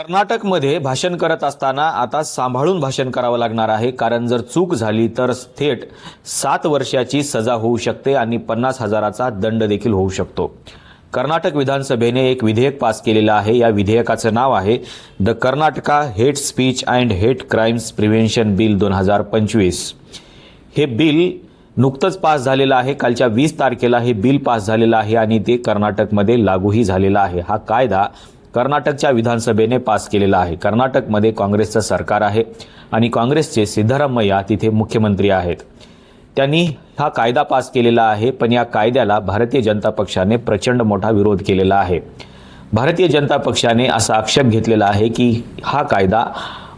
कर्नाटकमध्ये भाषण करत असताना आता सांभाळून भाषण करावं लागणार आहे. कारण जर चूक झाली तर थेट सात वर्षाची सजा होऊ शकते आणि पन्नास हजाराचा दंड देखील होऊ शकतो. कर्नाटक विधानसभेने एक विधेयक पास केलेलं आहे. या विधेयकाचं नाव आहे the Karnataka hate speech and hate crimes prevention bill दोन हजार पंचवीस. हे बिल नुकतंच पास झालेलं आहे. कालच्या वीस तारखेला हे बिल पास झालेलं आहे आणि ते कर्नाटकमध्ये लागूही झालेलं आहे. हा कायदा कर्नाटकच्या विधानसभेने पास केलेला आहे. कर्नाटकमध्ये काँग्रेसचं सरकार आहे आणि काँग्रेसचे सिद्धरामय्या तिथे मुख्यमंत्री आहेत. त्यांनी हा कायदा पास केलेला आहे पण या कायद्याला भारतीय जनता पक्षाने प्रचंड मोठा विरोध केलेला आहे. भारतीय जनता पक्षाने असा आक्षेप घेतलेला आहे की हा कायदा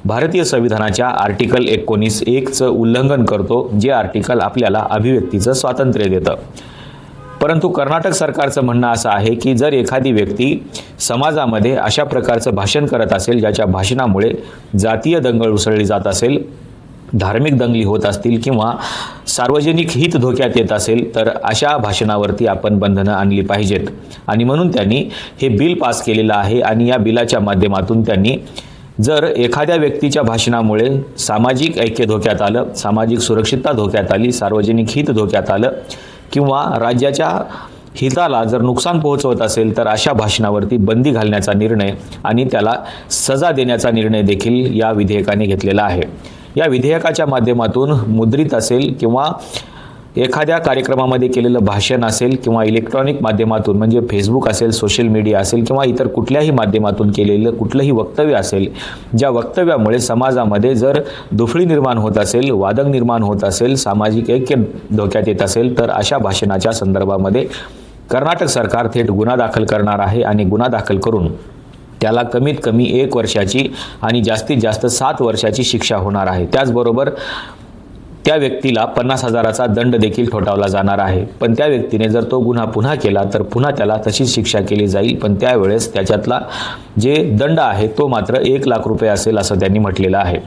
भारतीय संविधानाच्या आर्टिकल एकोणीस एकचं उल्लंघन करतो जे आर्टिकल आपल्याला अभिव्यक्तीचं स्वातंत्र्य देतं. परंतु कर्नाटक सरकारचं म्हणणं असं आहे की जर एखादी व्यक्ती समाजामध्ये अशा प्रकारचं भाषण करत असेल ज्याच्या भाषणामुळे जातीय दंगल उसळली जात असेल धार्मिक दंगली होत असतील किंवा सार्वजनिक हित धोक्यात येत असेल तर अशा भाषणावरती आपण बंधनं आणली पाहिजेत. आणि म्हणून त्यांनी हे बिल पास केलेलं आहे आणि या बिलाच्या माध्यमातून त्यांनी जर एखाद्या व्यक्तीच्या भाषणामुळे सामाजिक ऐक्य धोक्यात आलं सामाजिक सुरक्षितता धोक्यात आली सार्वजनिक हित धोक्यात आलं किंवा राज्याच्या हिताला जर नुकसान पोहोचवत असेल तर अशा भाषणावरती बंदी घालण्याचा निर्णय आणि त्याला सजा देण्याचा निर्णय देखील या विधेयकाने घेतलेला आहे. या विधेयकाच्या माध्यमातून मुद्रित असेल किंवा एखाद्या कार्यक्रमामध्ये केलेलं भाषण असेल किंवा इलेक्ट्रॉनिक माध्यमातून म्हणजे फेसबुक असेल सोशल मीडिया असेल किंवा इतर कुठल्याही माध्यमातून केलेलं कुठलंही वक्तव्य असेल ज्या वक्तव्यामुळे समाजामध्ये जर दुफळी निर्माण होत असेल वादक निर्माण होत असेल सामाजिक ऐक्य धोक्यात येत असेल तर अशा भाषणाच्या संदर्भामध्ये कर्नाटक सरकार थेट गुन्हा दाखल करणार आहे आणि गुन्हा दाखल करून त्याला कमीत कमी एक वर्षाची आणि जास्तीत जास्त सात वर्षाची शिक्षा होणार आहे. त्याचबरोबर त्या व्यक्तीला पन्नास हजाराचा दंड देखील ठोठावला जाणार आहे. पण त्या व्यक्तीने जर तो गुन्हा पुन्हा केला तर पुन्हा त्याला तशीच शिक्षा केली जाईल. पण त्यावेळेस त्याच्यातला जे दंड आहे तो मात्र एक लाख रुपये असेल असं त्यांनी म्हटलेलं आहे.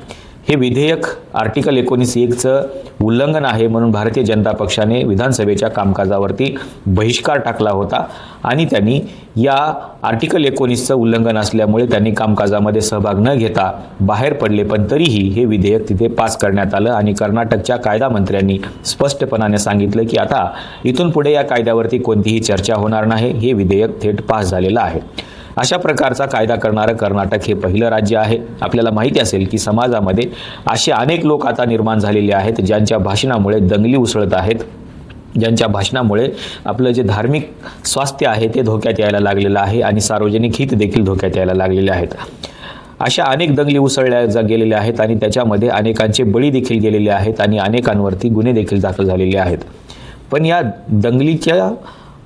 हे विधेयक आर्टिकल एकोणीस एकचं उल्लंघन आहे म्हणून भारतीय जनता पक्षाने विधानसभेच्या कामकाजावरती बहिष्कार टाकला होता. आणि त्यांनी या आर्टिकल एकोणीसचं उल्लंघन असल्यामुळे त्यांनी कामकाजामध्ये सहभाग न घेता बाहेर पडले. पण तरीही हे विधेयक तिथे पास करण्यात आलं आणि कर्नाटकच्या कायदा मंत्र्यांनी स्पष्टपणाने सांगितलं की आता इथून पुढे या कायद्यावरती कोणतीही चर्चा होणार नाही. हे विधेयक थेट पास झालेलं आहे. अशा प्रकारचा कायदा करणारं कर्नाटक हे पहिलं राज्य आहे. आपल्याला माहिती असेल की समाजामध्ये असे अनेक लोक आता निर्माण झालेले आहेत ज्यांच्या भाषणामुळे दंगली उसळत आहेत ज्यांच्या भाषणामुळे आपलं जे धार्मिक स्वास्थ्य आहे ते धोक्यात यायला लागलेलं आहे आणि सार्वजनिक हित देखील धोक्यात यायला लागलेले आहेत. अशा अनेक दंगली उसळल्या जा गेलेल्या आहेत आणि त्याच्यामध्ये अनेकांचे बळी देखील गेलेले आहेत आणि अनेकांवरती गुन्हे देखील दाखल झालेले आहेत. पण या दंगलीच्या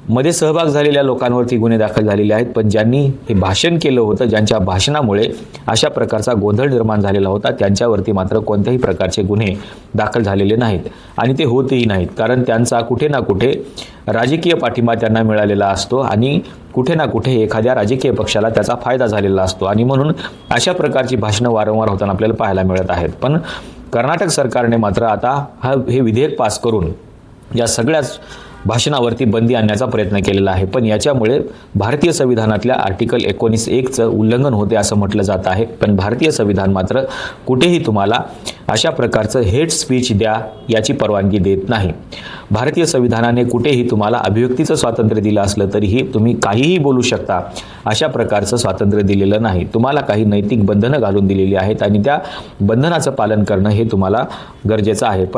मध्ये सहभाग झालेल्या लोकांवरती गुन्हे दाखल झालेले आहेत पण ज्यांनी हे भाषण केलं होतं ज्यांच्या भाषणामुळे अशा प्रकारचा गोंधळ निर्माण झालेला होता त्यांच्यावरती मात्र कोणत्याही प्रकारचे गुन्हे दाखल झालेले नाहीत. आणि ते होतही नाहीत कारण त्यांचा कुठे ना कुठे राजकीय पाठिंबा त्यांना मिळालेला असतो आणि कुठे ना कुठे एखाद्या राजकीय पक्षाला त्याचा फायदा झालेला असतो. आणि म्हणून अशा प्रकारची भाषणं वारंवार होताना आपल्याला पाहायला मिळत आहेत. पण कर्नाटक सरकारने मात्र आता हा हे विधेयक पास करून या सगळ्याच भाषणावरती बंदी आणण्याचा प्रयत्न केलेला आहे. पण याच्यामुळे भारतीय संविधानातल्या आर्टिकल एकोणीस एकचं उल्लंघन होते असं म्हटलं जात आहे. पण भारतीय संविधान मात्र कुठेही तुम्हाला अशा प्रकारचं हेट स्पीच द्या याची परवानगी देत नाही. भारतीय संविधानाने कुठेही तुम्हाला अभिव्यक्तीचं स्वातंत्र्य दिलं असलं तरीही तुम्ही काहीही बोलू शकता अशा प्रकारचं स्वातंत्र्य दिलेलं नाही. तुम्हाला काही नैतिक बंधनं घालून दिलेली आहेत आणि त्या बंधनाचं पालन करणं हे तुम्हाला गरजेचं आहे. पण